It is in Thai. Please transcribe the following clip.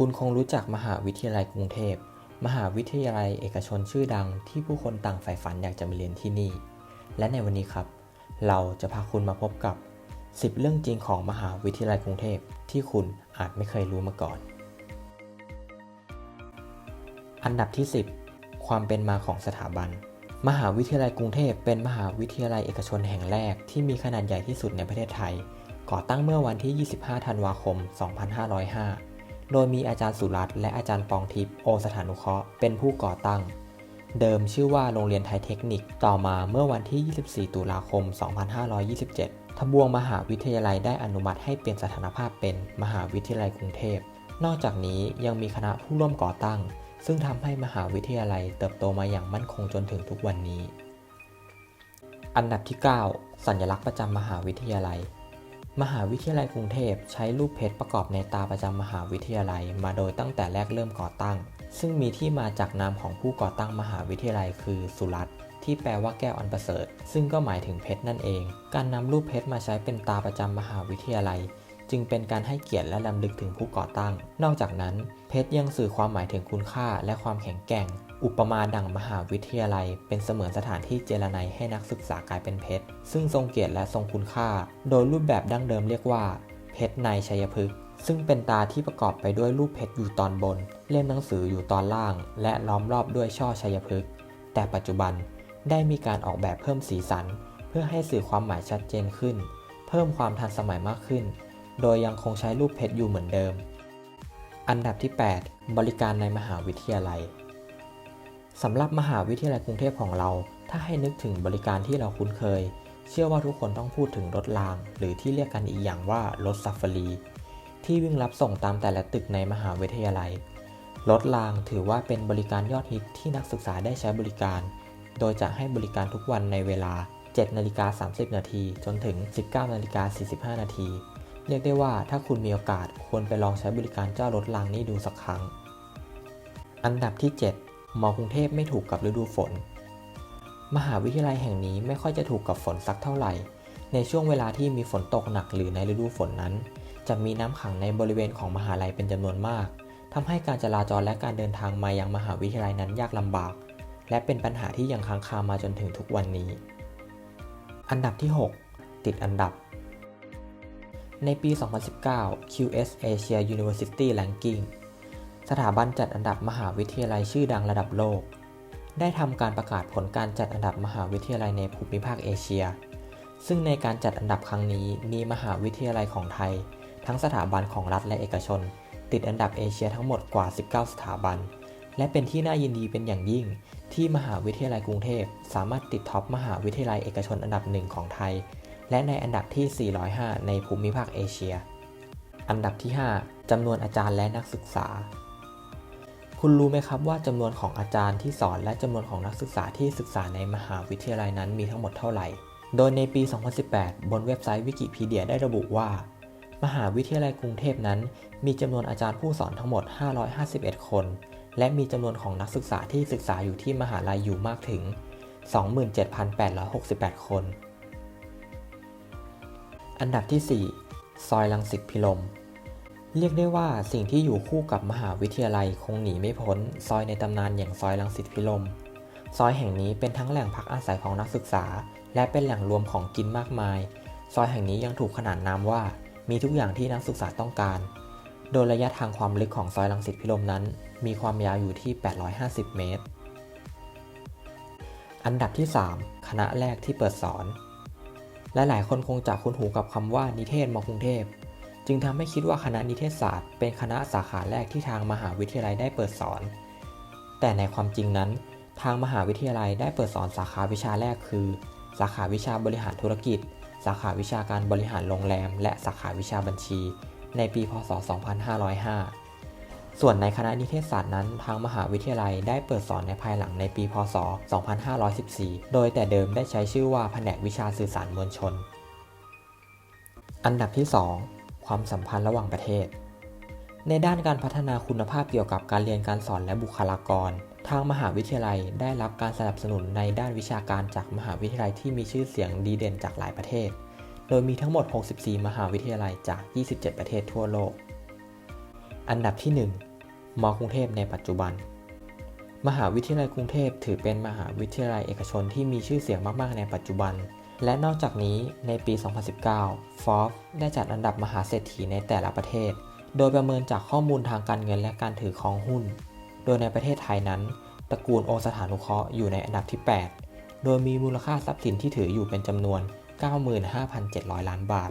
คุณคงรู้จักมหาวิทยาลัยกรุงเทพ มหาวิทยาลัยเอกชนชื่อดังที่ผู้คนต่างใฝ่ฝันอยากจะมาเรียนที่นี่ และในวันนี้ครับ เราจะพาคุณมาพบกับ 10 เรื่องจริงของมหาวิทยาลัยกรุงเทพที่คุณอาจไม่เคยรู้มาก่อน อันดับที่ 10 ความเป็นมาของสถาบัน มหาวิทยาลัยกรุงเทพเป็นมหาวิทยาลัยเอกชนแห่งแรกที่มีขนาดใหญ่ที่สุดในประเทศไทย ก่อตั้งเมื่อวันที่ 25 ธันวาคม 2505 โดยมีอาจารย์สุรัตน์และอาจารย์ปองทิพย์โอสถานุเคราะห์เป็นผู้ก่อตั้ง เดิมชื่อว่าโรงเรียนไทยเทคนิคต่อมาเมื่อวันที่ 24 ตุลาคม 2527 ทบวงมหาวิทยาลัยได้อนุมัติให้เปลี่ยนสถานภาพเป็นมหาวิทยาลัยกรุงเทพ นอกจากนี้ยังมีคณะผู้ร่วมก่อตั้ง ซึ่งทำให้มหาวิทยาลัยเติบโตมาอย่างมั่นคงจนถึงทุกวันนี้ อันดับที่ 9 สัญลักษณ์ประจำมหาวิทยาลัย มหาวิทยาลัยกรุงเทพใช้รูปเพชรประกอบในตาประจำมหาวิทยาลัย มาโดยตั้งแต่แรกเริ่มก่อตั้ง ซึ่งมีที่มาจากนามของผู้ก่อตั้งมหาวิทยาลัยคือสุรัตที่แปลว่าแก้วอันประเสริฐ ซึ่งก็หมายถึงเพชรนั่นเอง การนำรูปเพชรมาใช้เป็นตาประจำมหาวิทยาลัย จึงเป็นการให้เกียรติและลำลึกถึงผู้ก่อตั้ง นอกจากนั้น เพชรยังสื่อความหมายถึงคุณค่าและความแข็งแกร่ง อุปมาดั่งมหาวิทยาลัย เป็นเสมือนสถานที่เจรไนให้นักศึกษากลายเป็นเพชร ซึ่งทรงเกียรติและทรงคุณค่า โดยรูปแบบดั้งเดิมเรียกว่า เพชรในชัยพฤกษ์ซึ่งเป็นตาที่ประกอบไปด้วยรูปเพชรอยู่ตอนบน เล่มหนังสืออยู่ตอนล่าง และล้อมรอบด้วยช่อชัยพฤกษ์แต่ปัจจุบันได้มีการออกแบบเพิ่มสีสัน เพื่อให้สื่อความหมายชัดเจนขึ้น เพิ่มความทันสมัยมากขึ้น โดยยังคงใช้รูปเพชรอยู่เหมือนเดิม อันดับที่ 8 บริการในมหาวิทยาลัย สำหรับมหาวิทยาลัยกรุงเทพของเรา ถ้าให้นึกถึงบริการที่เราคุ้นเคย เชื่อว่าทุกคนต้องพูดถึงรถราง หรือที่เรียกกันอีกอย่างว่ารถซัฟฟารี ที่วิ่งรับส่งตามแต่ละตึกในมหาวิทยาลัย รถรางถือว่าเป็นบริการยอดฮิตที่นักศึกษาได้ใช้บริการ โดยจะให้บริการทุกวันในเวลา 7นาฬิกา30 นาทีจนถึง 19นาฬิกา45 นาที เรียกได้ว่าถ้าคุณมีโอกาสควรไปลองใช้บริการเจ้ารถรางนี้ดูสักครั้ง อันดับที่ 7 มอกรุงเทพไม่ถูกกับฤดูฝน มหาวิทยาลัยแห่งนี้ไม่ค่อยจะถูกกับฝนสักเท่าไหร่ ในช่วงเวลาที่มีฝนตกหนักหรือในฤดูฝนนั้น จะมีน้ำขังในบริเวณของมหาลัยเป็นจำนวนมากทำให้การจราจรและการเดินทางมายังมหาวิทยาลัยนั้นยากลำบาก และเป็นปัญหาที่ยังค้างคามาจนถึงทุกวันนี้ อันดับที่ 6 ติดอันดับ ในปี 2019 QS Asia University Ranking สถาบันจัดอันดับมหาวิทยาลัยชื่อดังระดับโลก ได้ทำการประกาศผลการจัดอันดับมหาวิทยาลัยในภูมิภาคเอเชีย ซึ่งในการจัดอันดับครั้งนี้มีมหาวิทยาลัยของไทย ทั้งสถาบันของรัฐและเอกชน ติดอันดับเอเชียทั้งหมดกว่า 19 สถาบัน และเป็นที่น่ายินดีเป็นอย่างยิ่ง ที่มหาวิทยาลัยกรุงเทพ สามารถติดท็อปมหาวิทยาลัยเอกชนอันดับหนึ่งของไทย และในอันดับที่ 405 ในภูมิภาคเอเชีย อันดับที่ 5จำนวนอาจารย์และนักศึกษา คุณรู้ไหมครับว่าจำนวนของอาจารย์ที่สอนและจำนวนของนักศึกษาที่ศึกษาในมหาวิทยาลัยนั้นมีทั้งหมดเท่าไหร่ โดยในปี 2018 บนเว็บไซต์วิกิพีเดียได้ระบุว่า มหาวิทยาลัยกรุงเทพนั้น มีจำนวนอาจารย์ผู้สอนทั้งหมด 551 คน และมีจำนวนของนักศึกษาที่ศึกษาอยู่ที่มหาลัยอยู่มากถึง 27,868 คน อันดับที่ 4 ซอยลังสิตพิลม เรียกได้ว่าสิ่งที่อยู่คู่กับมหาวิทยาลัยคงหนีไม่พ้น ซอยในตำนานอย่างซอยลังสิตพิลม ซอยแห่งนี้เป็นทั้งแหล่งพักอาศัยของนักศึกษา และเป็นแหล่งรวมของกินมากมาย ซอยแห่งนี้ยังถูกขนานนามว่า มีทุกอย่างที่นักศึกษาต้องการ โดยระยะทางความลึกของซอยลังสิตพิลมนั้น มีความยาวอยู่ที่ 850 เมตร อันดับที่ 3 คณะแรกที่เปิดสอน และหลายคนคงจะคุ้นหูกับคำว่านิเทศมกรุงเทพ จึงทำให้คิดว่าคณะนิเทศศาสตร์ เป็นคณะสาขาแรกที่ทางมหาวิทยาลัยได้เปิดสอน แต่ในความจริงนั้น ทางมหาวิทยาลัยได้เปิดสอนสาขาวิชาแรกคือ สาขาวิชาบริหารธุรกิจ สาขาวิชาการบริหารโรงแรม และสาขาวิชาบัญชี ในปี พศ 2505 ส่วนในคณะนิเทศศาสตร์นั้น ทางมหาวิทยาลัยได้เปิดสอนในภายหลังในปี พศ 2514 โดยแต่เดิมได้ใช้ชื่อว่าแผนกวิชาสื่อสารมวลชน อันดับที่ 2 ความสัมพันธ์ระหว่างประเทศ ในด้านการพัฒนาคุณภาพเกี่ยวกับการเรียนการสอนและบุคลากร ทางมหาวิทยาลัยได้รับการสนับสนุนในด้านวิชาการจากมหาวิทยาลัยที่มีชื่อเสียงดีเด่นจากหลายประเทศ โดยมีทั้งหมด 64 มหาวิทยาลัยจาก 27 ประเทศทั่วโลก อันดับที่ 1 มกรุงเทพในปัจจุบันมหาวิทยาลัยกรุงเทพถือเป็นมหาวิทยาลัยเอกชนที่มีชื่อเสียงมาก ๆ ในปัจจุบัน และนอกจากนี้ในปี 2019 Forbes ได้จัดอันดับมหาเศรษฐีในแต่ละประเทศ โดยประเมินจากข้อมูลทางการเงินและการถือครองหุ้น โดยในประเทศไทยนั้น ตระกูลโอสถานุเคราะห์อยู่ในอันดับที่ 8 โดยมีมูลค่าทรัพย์สินที่ถืออยู่เป็นจำนวน 95,700 ล้านบาท